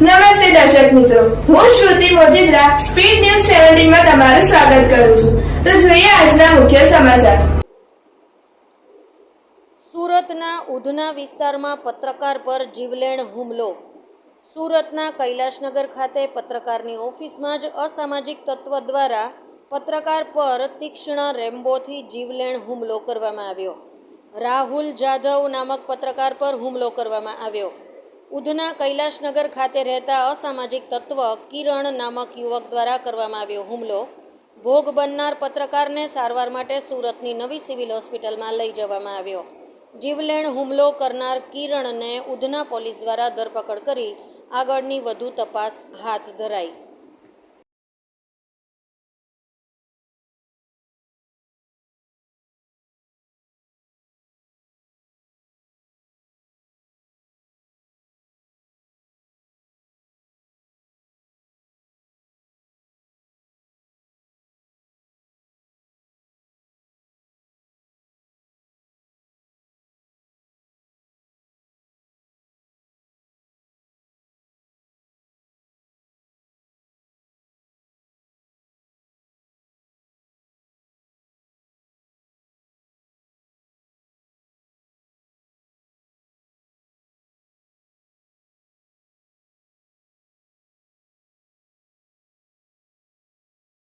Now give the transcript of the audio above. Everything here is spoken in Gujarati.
નમસ્તે દર્શક મિત્રો. હું શ્રુતિ મોજીદ્રા, સ્પીડ ન્યૂઝ સેવન્ટીનમાં તમારું સ્વાગત કરું છું. તો જોઈએ આજના મુખ્ય સમાચાર. સુરતના ઉધના વિસ્તારમાં પત્રકાર પર જીવલેણ હુમલો. સુરતના કૈલાશનગર ખાતે પત્રકારની ઓફિસમાં જ અસામાજિક તત્વ દ્વારા પત્રકાર પર તીક્ષ્ણ રેમ્બોથી જીવલેણ હુમલો કરવામાં આવ્યો. રાહુલ જાધવ નામક પત્રકાર પર હુમલો કરવામાં આવ્યો. ઉધના કૈલાશનગર ખાતે રહેતા અસામાજિક તત્વ કિરણ નામક યુવક દ્વારા કરવામાં આવ્યો હુમલો. ભોગ બનનાર પત્રકારને સારવાર માટે સુરતની નવી સિવિલ હોસ્પિટલમાં લઈ જવામાં આવ્યો. જીવલેણ હુમલો કરનાર કિરણને ઉધના પોલીસ દ્વારા ધરપકડ કરી આગળની વધુ તપાસ હાથ ધરાઈ.